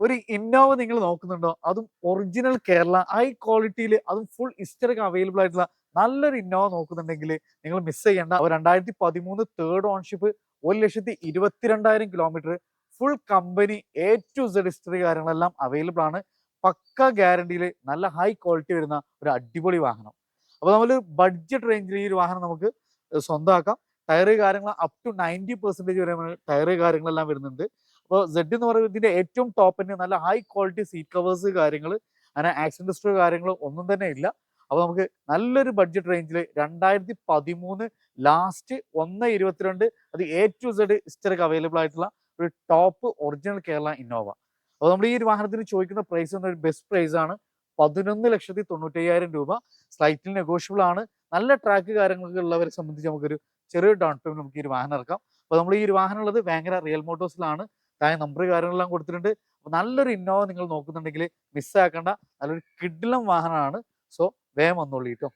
ഒരു ഇന്നോവ നിങ്ങൾ നോക്കുന്നുണ്ടോ? അതും ഒറിജിനൽ കേരള ഹൈ ക്വാളിറ്റിയിൽ അതും ഫുൾ ഹിസ്റ്ററിക് അവൈലബിൾ ആയിട്ടുള്ള നല്ലൊരു ഇന്നോവ നോക്കുന്നുണ്ടെങ്കിൽ നിങ്ങൾ മിസ് ചെയ്യേണ്ട. രണ്ടായിരത്തി പതിമൂന്ന് തേർഡ് ഓൺഷിപ്പ് ഒരു ലക്ഷത്തി ഇരുപത്തിരണ്ടായിരം kilometre full company A to Z history കാര്യങ്ങളെല്ലാം അവൈലബിൾ ആണ്. പക്ക ഗ്യാരണ്ടിയിൽ നല്ല ഹൈ ക്വാളിറ്റി വരുന്ന ഒരു അടിപൊളി വാഹനം. അപ്പോൾ നമ്മൾ ബഡ്ജറ്റ് റേഞ്ചിൽ ഈ ഒരു വാഹനം നമുക്ക് സ്വന്തമാക്കാം. ടയർ കാര്യങ്ങൾ അപ് ടു നയന്റി പെർസെന്റേജ് വരെ ടയർ കാര്യങ്ങളെല്ലാം വരുന്നുണ്ട്. അപ്പോൾ സെഡ് എന്ന് പറയുന്നത് ഇതിന്റെ ഏറ്റവും ടോപ്പിന് നല്ല ഹൈ ക്വാളിറ്റി സീറ്റ് കവേഴ്സ് കാര്യങ്ങൾ അങ്ങനെ ആക്സിഡന്റ് ഹിസ്റ്ററി കാര്യങ്ങൾ ഒന്നും തന്നെ ഇല്ല. അപ്പോൾ നമുക്ക് നല്ലൊരു ബഡ്ജറ്റ് റേഞ്ചിൽ രണ്ടായിരത്തി പതിമൂന്ന് ലാസ്റ്റ് ഒന്ന് ഇരുപത്തിരണ്ട് അത് എ ടു സെഡ് ഹിസ്റ്ററിക് അവൈലബിൾ ആയിട്ടുള്ള ഒരു ടോപ്പ് ഒറിജിനൽ കേരള ഇന്നോവ അപ്പോൾ നമ്മൾ ഈ ഒരു വാഹനത്തിന് ചോദിക്കുന്ന പ്രൈസ് എന്നൊരു ബെസ്റ്റ് പ്രൈസ് ആണ്. പതിനൊന്ന് ലക്ഷത്തി തൊണ്ണൂറ്റയ്യായിരം രൂപ. സ്ലൈറ്റിൽ നെഗോഷ്യബിൾ ആണ്. നല്ല ട്രാക്ക് കാര്യങ്ങളൊക്കെ ഉള്ളവരെ സംബന്ധിച്ച് നമുക്കൊരു ചെറിയ ഡൗൺ പേയ്മെന്റ് നമുക്ക് ഈ ഒരു വാഹനം ഇറക്കാം. അപ്പോൾ നമ്മൾ ഈ ഒരു വാഹനം ഉള്ളത് ഭയങ്കര റിയൽ മോട്ടോഴ്സിലാണ് താഴെ നമ്പർ കാര്യങ്ങളെല്ലാം കൊടുത്തിട്ടുണ്ട്. നല്ലൊരു ഇന്നോവ നിങ്ങൾ നോക്കുന്നുണ്ടെങ്കിൽ മിസ്സാക്കേണ്ട നല്ലൊരു കിഡിലം വാഹനമാണ്. സോ വേഗം വന്നോളൂ കേട്ടോ